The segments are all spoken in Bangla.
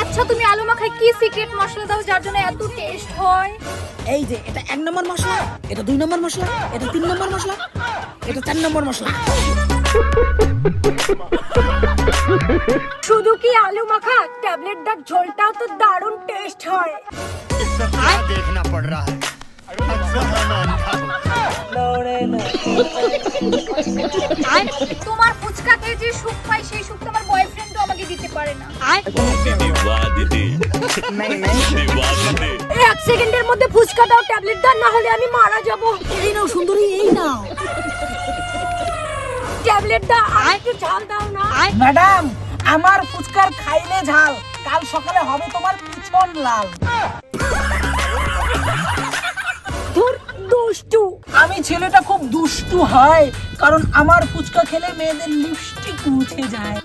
আচ্ছা তুমি আলু মাখায় কি সিক্রেট মশলা দাও যার জন্য এত টেস্ট হয়? এই যে এটা এক নম্বর মশলা এটা দুই নম্বর মশলা এটা তিন নম্বর মশলা এটা চার নম্বর মশলা। শুধু কি আলু মাখা? ট্যাবলেট দাগ ঝোলটাও তো দারুণ টেস্ট হয়। দেখনা পড় রা হ্যায় আর তোমার ফুচকা খেয়ে যে সুখ পাই সেই সুখ তোমার বয়ফ্রেন্ডও আমাকে দিতে পারে না। এক সেকেন্ডের মধ্যে ফুচকা দাও ট্যাবলেট দাও না হলে আমি মারা যাব। এই নাও সুন্দরী এই নাও। ট্যাবলেট দাও আর একটু ঝাল দাও না। ম্যাডাম আমার ফুচকার খাইলে ঝাল। কাল সকালে হবে তোমার পিছন লাল। দুষ্টু। আমি ছেলেটা খুব দুষ্টু হয় কারণ আমার ফুচকা খেলে মেয়েদের লিপস্টিক মুছে যায়।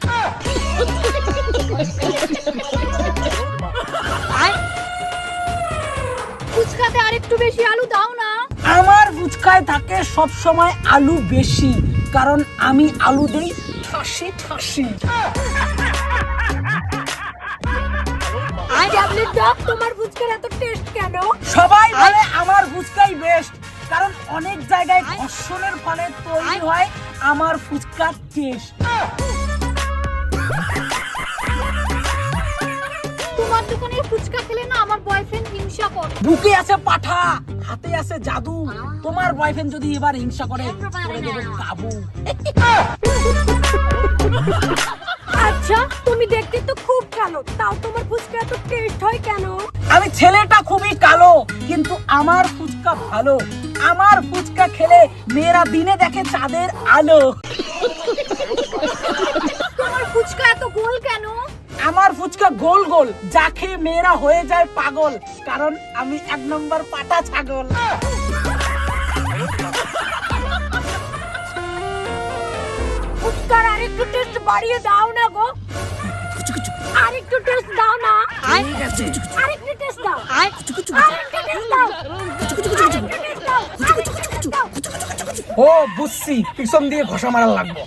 ফুচকাতে আর একটু বেশি আলু দাও না। আমার ফুচকায় থাকে সব সময় আলু বেশি কারণ আমি আলু দেই ঠাসি ঠাসি। ট্যাবলেট দাও তোমার ফুচকার এত টেস্ট কেন? সবাই বলে আমার ফুচকাই বেস্ট কারণ অনেক জায়গায় ঘর্ষণের ফলে তৈরি হয় আমার ফুচকার টেস্ট তোমার দোকানের ফুচকা খেলে না আমার বয়ফ্রেন্ড হিংসা করে। বুকে আছে পাঠা হাতে আছে জাদু। তোমার বয়ফ্রেন্ড যদি এবার হিংসা করে করে দেবে কাবু। আচ্ছা তুমি দেখতে তো খুব কালো। তাও তোমার ফুচকা এত টেস্ট হয় কেন? আমি ছেলেটা খুবই কালো কিন্তু আমার ফুচকা ভালো। আমার ফুচকা খেলে মেয়েরা দিনে দেখে চাঁদের আলো। তোমার ফুচকা এত গোল কেন? আমার ফুচকা গোল গোল যা খেয়ে মেয়েরা হয়ে যায় পাগল কারণ আমি এক নম্বর পাটা ছাগল। আর একটু টেস্ট বাড়িয়ে দাও না গো। আর একটু টেস্ট দাও না। আর একটু টেস্ট দাও। আর একটু টেস্ট দাও। ও বুঝছি। পিছন দিয়ে ঘষা মারা লাগবে।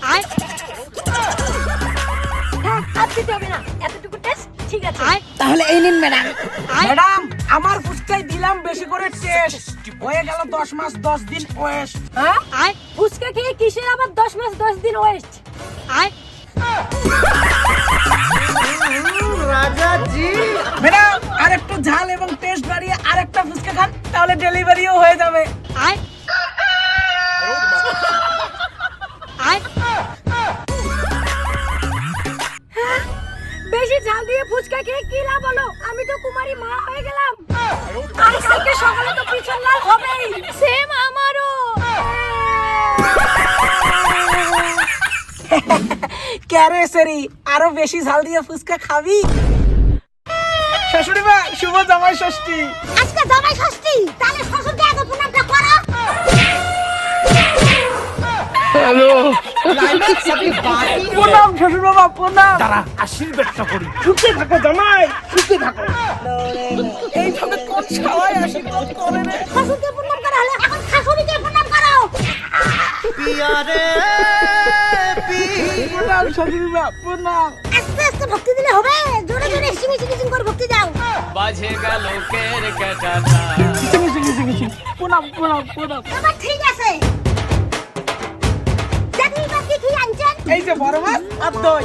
এতটুকু টেস্ট ঠিক আছে। তাহলে এই নিন ম্যাডাম। ম্যাডাম আমার ফুচকাই দিলাম বেশি করে টেস্ট হয়ে গেল দশ মাস দশ দিন ওয়েস্ট হ্যাঁ? ফুচকা খেয়ে কিসের আবার দশ মাস দশ দিন ওয়েস্ট ম্যাডাম আর একটু ঝাল এবং টেস্ট বাড়িয়ে আর ফুচকা খান তাহলে ডেলিভারিও হয়ে যাবে। বেশি ঝাল দিয়ে ফুচকা খেয়ে কি লাভ হলো? আমি তো কুমারী মা হয়ে গেলাম। আর কালকে সকালে তো পিছন লাল হবেই। সেম আমারও ক্যারে আরও বেশি ঝাল দিয়ে ফুচকা খাবি? শাশুড়ি মা শুভ জামাই ষষ্ঠী। আজকে জামাই ষষ্ঠী তাহলে শ্বশুরকে আগে প্রণামটা করো। হ্যালো। প্রণাম শ্বশুর বাবা প্রণাম। তারা আশীর্বাদটা করি। সুখে থাকো জামাই সুখে থাকো। এইভাবে কোন সবাই আশীর্বাদ করে শ্বশুরকে প্রণাম করা হলে শাশুড়িকে প্রণাম করো। পিয়ারে। প্রণাম শ্বশুর প্রণাম। আস্তে আস্তে ভক্তি দিলে হবে। জোরে জোরে সিমি সিমি করে ভক্তি দাও। বাজেগা লোকের কাটাটা সিঙ্গি সিঙ্গি সিঙ্গি সিঙ্গি প্রণাম প্রণাম প্রণাম। এবার ঠিক আছে। দেখি এবার কি কি আনছেন। এই যে বড় মাছ আর দই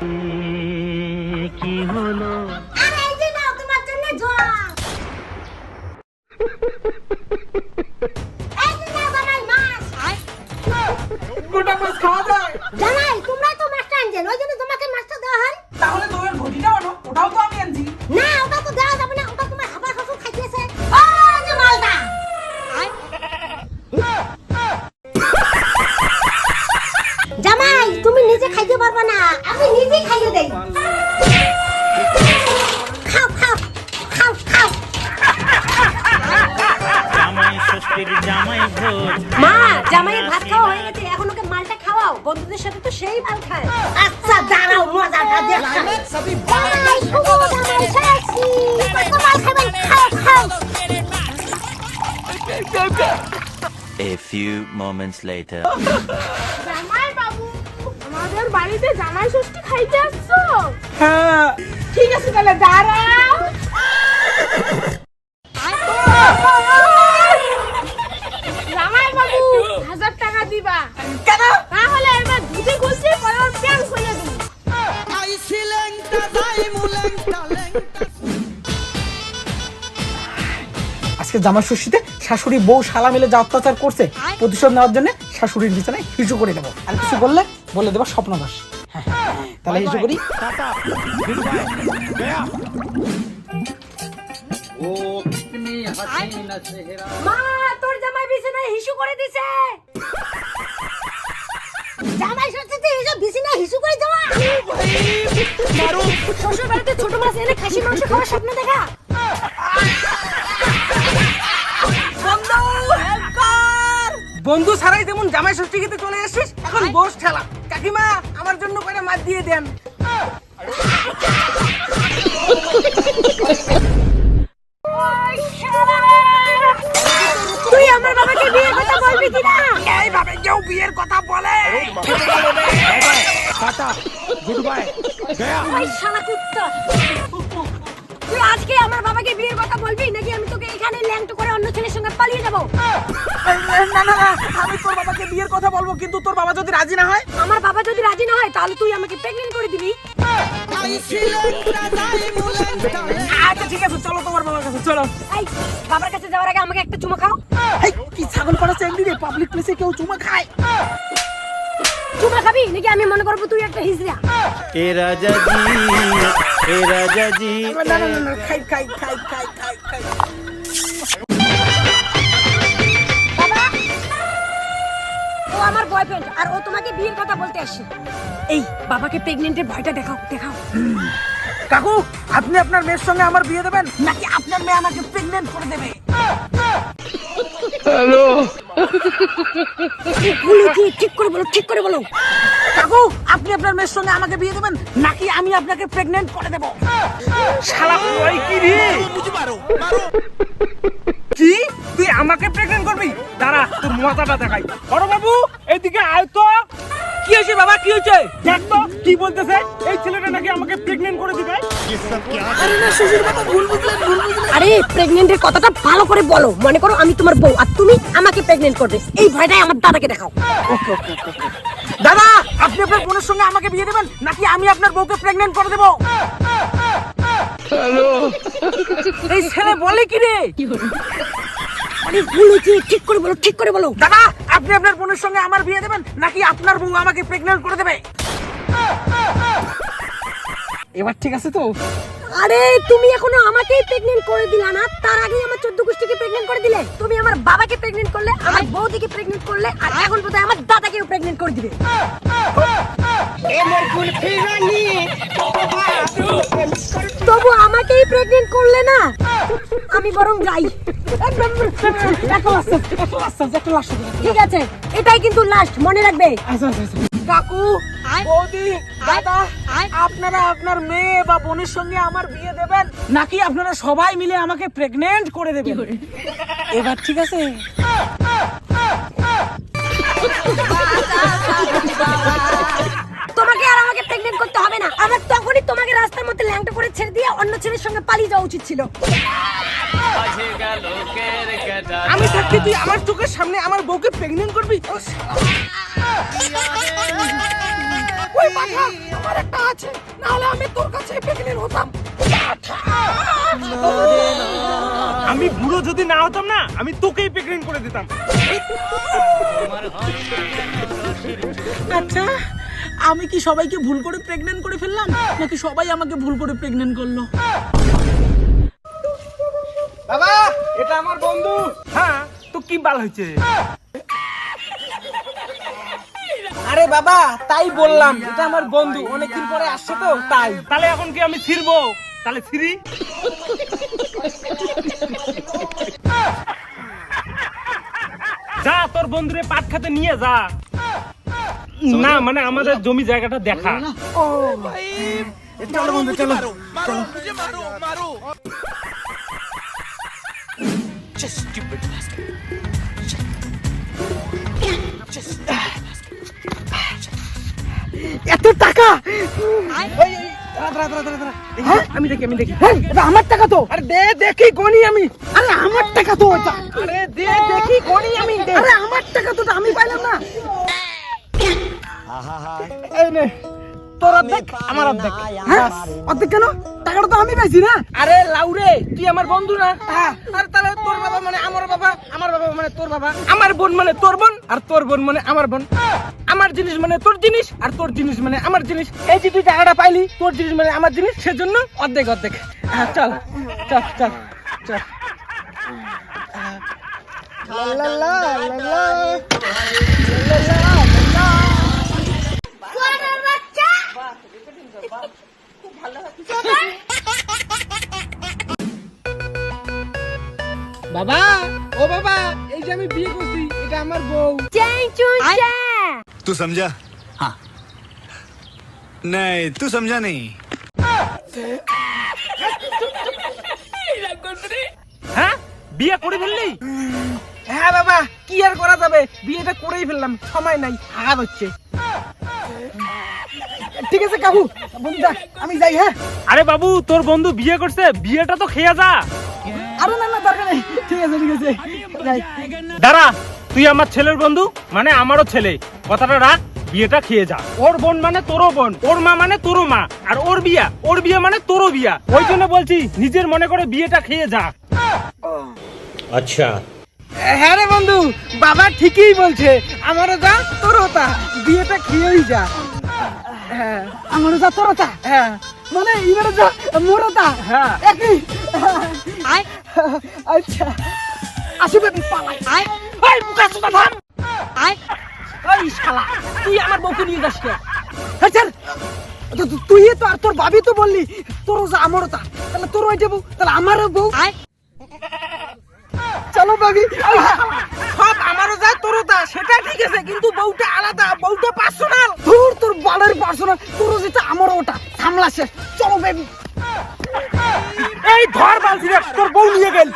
বুন্দি আর পারবে না। আমি নিজেই খাইয়ে দেই। খাও খাও খাও খাও। জামাই ষষ্ঠীর জামাই ভোজ। মা জামাইয়ের ভাত খাওয়া হয়ে গেছে। এখন ওকে মালটা খাওয়াও। বন্ধুদের সাথে তো সেই মাল খায়। আচ্ছা দাঁড়াও মজাটা জামাই জামাই কত মাল খাবেন? খাও খাও। A few moments later. বাড়িতে জামাই ষষ্ঠী খাইতে আসছো? হ্যাঁ। ঠিক আছে তাহলে দাঁড়াও। জামাই বাবু হাজার টাকা দিবা। কেন? তাহলে এবার ধুতি খুলছি পরে ওর প্যান খুলে দিবি। আজকে জামা ষষ্ঠীতে শাশুড়ি বউ শালা মিলে যা অত্যাচার করছে প্রতিশোধ নেওয়ার জন্য শাশুড়ির বিছানায় হিসু করে দেবো। আর কিছু বললে বলে দেবো স্বপ্নদাস হ্যাঁ হ্যাঁ, তাহলে হিসু করি। মা তোর জামাই বিছানায় হিসু করে দিছে। জামাই সত্যি এসব বিছানায় হিসু করে দেওয়া। শ্বশুর বাড়িতে ছোট মাছ এনে খাসি মাংস খাওয়ার স্বপ্ন দেখা। বন্ধু ছাড়াই যেমন জামাই ষষ্ঠী খেতে চলে এসেছিস এখন বস ঠেলা। কাকিমা আমার জন্য করে মাছ দিয়ে দেন তুই আমার বাবাকে বিয়ের কথা বলবি কিনা এইভাবে কেউ বিয়ের কথা বলে ওই শালা কুত্তা আজকে আমার বাবাকে বিয়ের কথা বলবি নাকি আমি তোকে এখানে ল্যাংটো করে অন্য ছেলের সঙ্গে পালিয়ে যাব? না না না আমি তোর বাবাকে বিয়ের কথা বলব কিন্তু তোর বাবা যদি রাজি না হয়? আমার বাবা যদি রাজি না হয় তাহলে তুই আমাকে প্রেগনেন্ট করে দিবি। আচ্ছা ঠিক আছে চলো তোমার বাবার কাছে চলো। এই বাবার কাছে যাওয়ার আগে আমাকে একটা চুমা খাও। এই, কি ছাগল পাড়া চেংড়ি রে? পাবলিক প্লেসে কেউ চুমা খায়? খাবি নাকি আমি মনে করব তুই একটা হিজড়া? এ রাজা জি এ রাজা জি। না না না না খাই খাই খাই খাই খাই খাই। ও আমার বয়ফ্রেন্ড আর ও তোমাকে বিয়ের কথা বলতে আসছে এই বাবাকে প্রেগনেন্টের ভয়টা দেখাও দেখাও। কাকু আপনি আপনার মেয়ের সঙ্গে আমার বিয়ে দেবেন? নাকি আপনার মেয়ে আমাকে প্রেগনেন্ট করে দেবে? বলো কি, ঠিক করে বলো, ঠিক করে বলো। কাকু, আপনি আপনার মেয়ের সঙ্গে আমাকে বিয়ে দেবেন, নাকি আমি আপনাকে প্রেগনেন্ট করে দেব? শালা ওই কি? রে কি তুই আমাকে প্রেগনেন্ট করবি? দাঁড়া, তোর মজাটা দেখাই। বড় বাবু, এদিকে আয় তো। কি হয়েছে বাবা? কি হয়েছে? দেখ তো কি বলতেছে? এই ছেলেটা নাকি আমাকে প্রেগন্যান্ট করে দিবে। আরে না শ্বশুর বাবা ভুল বুঝলেন আরে প্রেগন্যান্টের কথাটা ভালো করে বলো। মনে করো আমি তোমার বউ আর তুমি আমাকে প্রেগন্যান্ট করবে। এই ভয়টাই আমার দাদাকে দেখাও। ওকে ওকে দাদা আপনি আপনার বোনের সঙ্গে আমাকে বিয়ে দেবেন? নাকি আমি আপনার বউকে প্রেগন্যান্ট করে দেবো? এই ছেলে বলে কি রে? আরে বলেছি ঠিক করে বলো ঠিক করে বলো। দাদা আপনি আপনার বোনের সঙ্গে আমার বিয়ে দেবেন নাকি আপনার বউ আমাকে প্রেগনেন্ট করে দেবে? এবার ঠিক আছে তো? আরে তুমি এখনও আমাকেই প্রেগনেন্ট করে দিলা না তার আগেই আমার চোদ্দ গোষ্ঠীকে প্রেগনেন্ট করে দিলে। তুমি আমার বাবাকে প্রেগনেন্ট করলে আমার বৌদিকে প্রেগনেন্ট করলে আর এখন বোধহয় আমার দাদাকেও প্রেগনেন্ট করে দিবে। তবু আমাকেই প্রেগনেন্ট করলে না? আমি বরং যাই। ঠিক আছে এটাই কিন্তু লাস্ট মনে রাখবে? আচ্ছা আচ্ছা আচ্ছা। কাকু বৌদি দাদা আপনারা আপনার মেয়ে বা বোনের সঙ্গে আমার বিয়ে দেবেন? নাকি আপনারা সবাই মিলে আমাকে প্রেগনেন্ট করে দেবেন? এবার ঠিক আছে? ছেড়ে দিয়ে অন্য ছেলের সঙ্গে পালিয়ে যাওয়া উচিত ছিল। আমি থাকতে তুই আমার চোখের সামনে আমার বউকে প্রেগনেন্ট করবি। ওই আমার একটা আছে। নাহলে আমি তোর কাছে প্রেগনেন্ট হতাম। আমি বুড়ো যদি না হতাম না আমি তোকেই প্রেগনেন্ট করে দিতাম। আচ্ছা আমি কি সবাইকে ভুল করে প্রেগনেন্ট করে ফেললাম? নাকি সবাই আমাকে ভুল করে প্রেগনেন্ট করল? বাবা এটা আমার বন্ধু। হ্যাঁ তো কি বাল হয়েছে? আরে বাবা তাই বললাম এটা আমার বন্ধু। অনেকদিন পরে আসছে তো তাই। তাহলে এখন কি আমি ফিরবো তাহলে ফিরি যা তোর বন্ধুরে পাট খাতে নিয়ে যা। না মানে আমাদের জমি জায়গাটা দেখা। চলো বন্ধু চলো এত টাকা! হ্যাঁ? আমি দেখি আমি দেখি। এই, আমার টাকা তো। আরে দে দেখি গনি আমি। আরে আমার টাকা তো। আরে দে দেখি গনি আমি আরে আমার টাকা তো আমি পাইলাম না। এই নে তোর অর্ধেক আমার অর্ধেক। হ্যাঁ? অর্ধেক কেন? টাকাটা তো আমি পাইছি না। আরে লাউরে তুই আমার বন্ধু না? আর তাহলে তোর বাবা মানে আমার বাবা আমার বাবা মানে তোর বাবা। আমার বোন মানে তোর বোন আর তোর বোন মানে আমার বোন। আমার জিনিস মানে তোর জিনিস আর তোর জিনিস মানে আমার জিনিস। এই যে তুই টাকাটা পাইলি তোর জিনিস মানে আমার জিনিস সেজন্য অর্ধেক অর্ধেক। হ্যাঁ চল চল চল চল। লা লা লা লা সোনার বাবা ও বাবা এই যে আমি বিয়ে করছি এটা আমার বউ। তুই সমঝা হ্যাঁ নাই সমঝা নেই বিয়ে করে ফেললি? হ্যাঁ বাবা কি আর করা যাবে? বিয়েটা করেই ফেললাম সময় নাই হাত হচ্ছে। ঠিক আছে কাকু। বন্ধুরা আমি যাই হ্যাঁ? আরে বাবু তোর বন্ধু বিয়ে করছে বিয়েটা তো খেয়ে যা। আরে না না দরকার নেই। ঠিক আছে ঠিক আছে। দাঁড়া তুই আমার ছেলের বন্ধু মানে আমারও ছেলে। কথাটা রাখ বিয়েটা খেয়ে যা। ওর বোন মানে তোরও বোন ওর মা মানে তোরও মা আর ওর বিয়া ওর বিয়ে মানে তোরও বিয়া। ওই জন্য বলছি নিজের মনে করে বিয়েটা খেয়ে যা। হ্যাঁ রে বন্ধু বাবা ঠিকই বলছে। আমারও যা তোরও তা। বিয়েটা খেয়েই যা। হ্যাঁ। আমারও যা তোরও তা। হ্যাঁ। মানে ইনারও যা মোরও তা। হ্যাঁ। একই। আচ্ছা। আসবে পালাই। আয়। ওই মুখা সুতা থাম আয়। ওই শালা তুই আমার বউকে নিয়ে যাস কে? হ্যাঁ তুই তো আর তোর ভাবি তো বললি তোর আমারও তা। তাহলে তোর ওই বউ তাহলে আমারও বউ। আয়। চলো পাবি সব আমারও যা তোরও তা সেটা ঠিক আছে কিন্তু বউটা আলাদা বউটা পার্সোনাল তোর তোর বাড়ির পার্সোনাল তোরও যেটা আমারও ওটা। সামলা শেষ। চলো বেবি এই ধর বালতি তোর বউ নিয়ে গেল।